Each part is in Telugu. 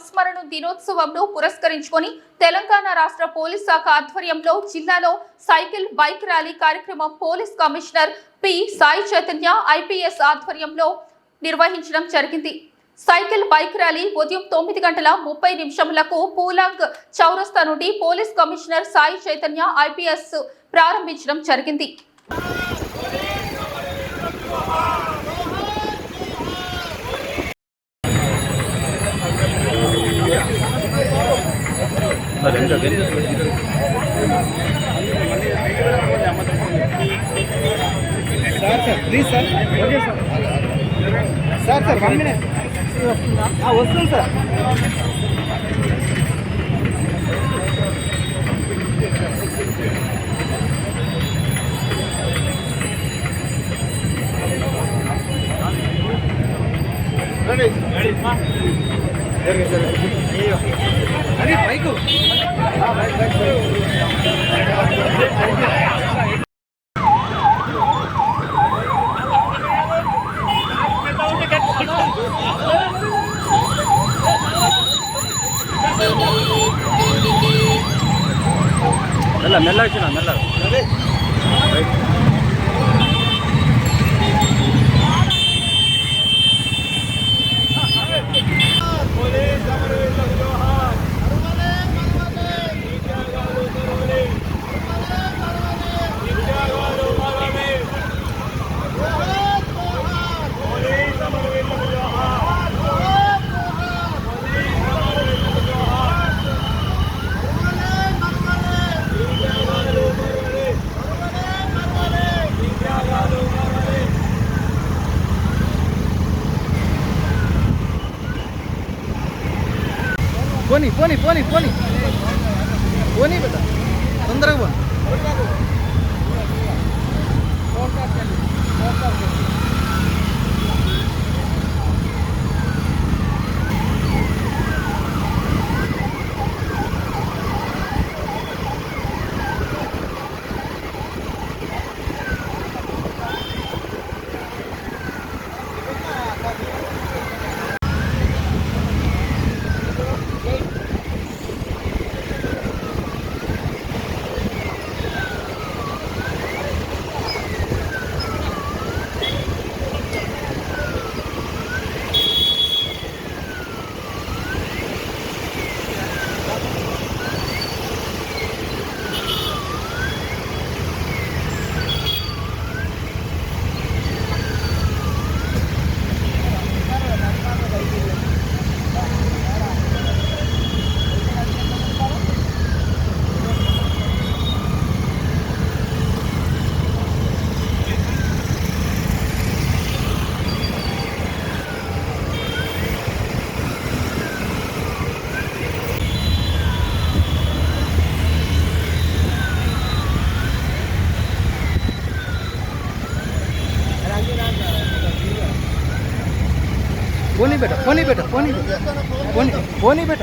సంస్మరణ దినోత్సవంను పురస్కరించుకొని తెలంగాణ రాష్ట్ర పోలీస్ శాఖ ఆధ్వర్యంలో జిల్లాలో సైకిల్ బైక్ ర్యాలీ కార్యక్రమం police commissioner P. Sai Chaitanya IPS ఆధ్వర్యంలో నిర్వహించడం జరిగింది. సైకిల్ బైక్ ర్యాలీ ఉదయం తొమ్మిది గంటల ముప్పై నిమిషములకు పూలాంగ్ చౌరస్తా నుండి police commissioner Sai Chaitanya IPS ప్రారంభించడం జరిగింది. Sir sir please sir. Okay sir sir sir one minute. వస్తుంది సార్. మెల్ల మెల్ల వచ్చిన మెల్ల పోనీ పోనీ పోనీ పోనీ పోనీ బిడ్డ తొందరగా పోనీ పోనీ బేట పోనీ బేట పోనీ పోనీ పోనీ బేట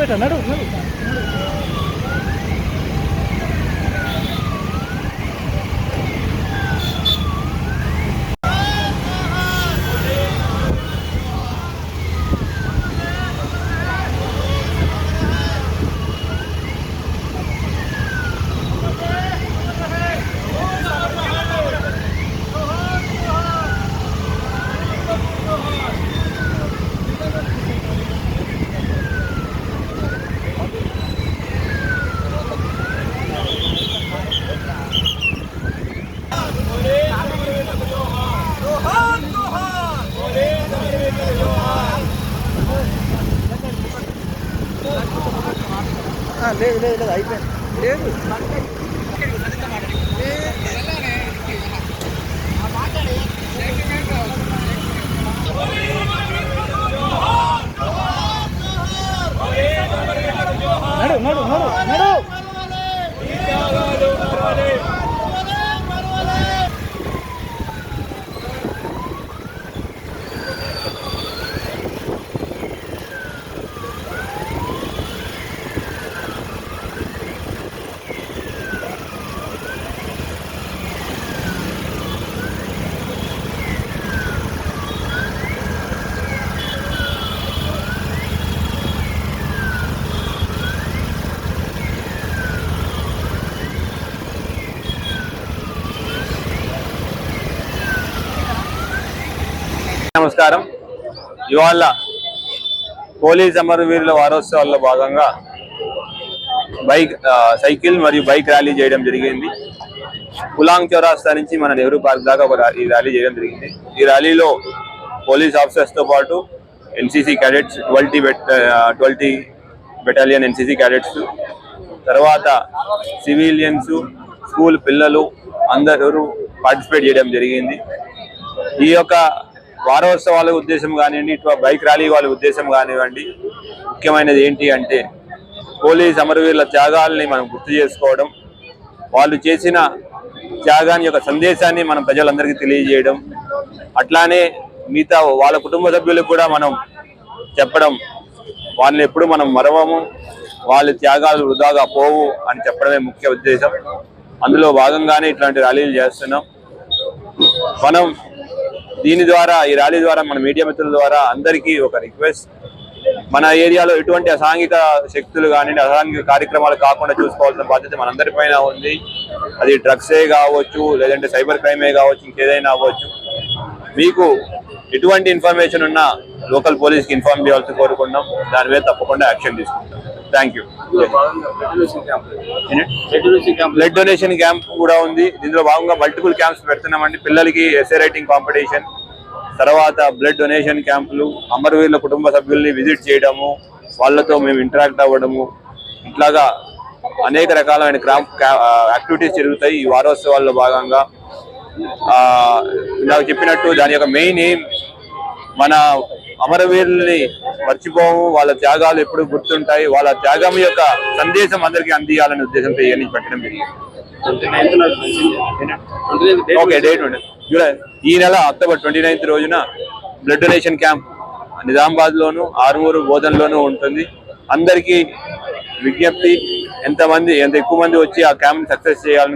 నడు బేట నడు లేదు లేదు లేదు అయిపోయింది లేదు నడు నడు నడు నమస్కారం. ఇవాళ పోలీస్ అమరవీరుల వారోత్సవాల్లో భాగంగా బైక్ సైకిల్ మరియు బైక్ ర్యాలీ చేయడం జరిగింది. కులాంగ్ చౌరాస్తా నుంచి మన నెహ్రూ పార్క్ దాకా ఒక ర్యాలీ- ఈ ర్యాలీ చేయడం జరిగింది. ఈ ర్యాలీలో పోలీస్ ఆఫీసర్స్తో పాటు NCC cadets twenty twenty battalion NCC cadets తర్వాత సివిలియన్స్ స్కూల్ పిల్లలు అందరూ పార్టిసిపేట్ చేయడం జరిగింది. ఈ యొక్క వారోత్సవాల ఉద్దేశం కానివ్వండి ఇటు బైక్ ర్యాలీ వాళ్ళ ఉద్దేశం కానివ్వండి ముఖ్యమైనది ఏంటి అంటే పోలీస్ అమరవీరుల త్యాగాల్ని మనం గుర్తు చేసుకోవడం వాళ్ళు చేసిన త్యాగాన్ని యొక్క సందేశాన్ని మనం ప్రజలందరికీ తెలియజేయడం అట్లానే మిగతా వాళ్ళ కుటుంబ సభ్యులకు కూడా మనం చెప్పడం వాళ్ళని ఎప్పుడు మనం మరవము వాళ్ళ త్యాగాలు వృధాగా పోవు అని చెప్పడమే ముఖ్య ఉద్దేశం. అందులో భాగంగానే ఇట్లాంటి ర్యాలీలు చేస్తున్నాం. మనం దీని ద్వారా ఈ ర్యాలీ ద్వారా మన మీడియా మిత్రుల ద్వారా అందరికీ ఒక రిక్వెస్ట్. మన ఏరియాలో ఎటువంటి అసాంఘిక శక్తులు కానివ్వండి అసాంఘిక కార్యక్రమాలు కాకుండా చూసుకోవాల్సిన బాధ్యత మనందరిపైన ఉంది. అది డ్రగ్సే కావచ్చు లేదంటే సైబర్ క్రైమే కావచ్చు ఇంకేదైనా అవ్వచ్చు. మీకు ఎటువంటి ఇన్ఫర్మేషన్ ఉన్నా లోకల్ పోలీస్కి ఇన్ఫార్మ్ చేయాల్సి కోరుకున్నాం దాని మీద తప్పకుండా యాక్షన్ తీసుకుంటాం. Thank you blood donation camp కూడా ఉంది. దీనిలో భాగంగా మల్టిపుల్ క్యాంప్స్ పెడుతున్నామండి. పిల్లలకి ఎస్ఏ రైటింగ్ కాంపిటీషన్ తర్వాత బ్లడ్ డొనేషన్ క్యాంపులు అమరవీరుల కుటుంబ సభ్యుల్ని విజిట్ చేయడము వాళ్ళతో మేము ఇంటరాక్ట్ అవ్వడము. ఇట్లాగా అనేక రకాలైన క్రాంప్ యాక్టివిటీస్ జరుగుతాయి ఈ వారోత్సవాల్లో భాగంగా. ఇందాక చెప్పినట్టు దాని యొక్క మెయిన్ ఎయిమ్ మన అమరవీరుల్ని మర్చిపోము వాళ్ళ త్యాగాలు ఎప్పుడు గుర్తుంటాయి వాళ్ళ త్యాగం యొక్క సందేశం అందరికీ అందియాలనే ఉద్దేశంతో ఇవన్నీ పెట్టడం జరిగింది. ఓకే డేట్ జూలై ఈ నెల అక్టోబర్ ట్వంటీ నైన్త్ రోజున బ్లడ్ డొనేషన్ క్యాంప్ నిజామాబాద్ లోను ఆరుమూరు బోధనలోనూ ఉంటుంది. అందరికీ విజ్ఞప్తి ఎంతమంది ఎంత ఎక్కువ మంది వచ్చి ఆ క్యాంప్ సక్సెస్ చేయాలని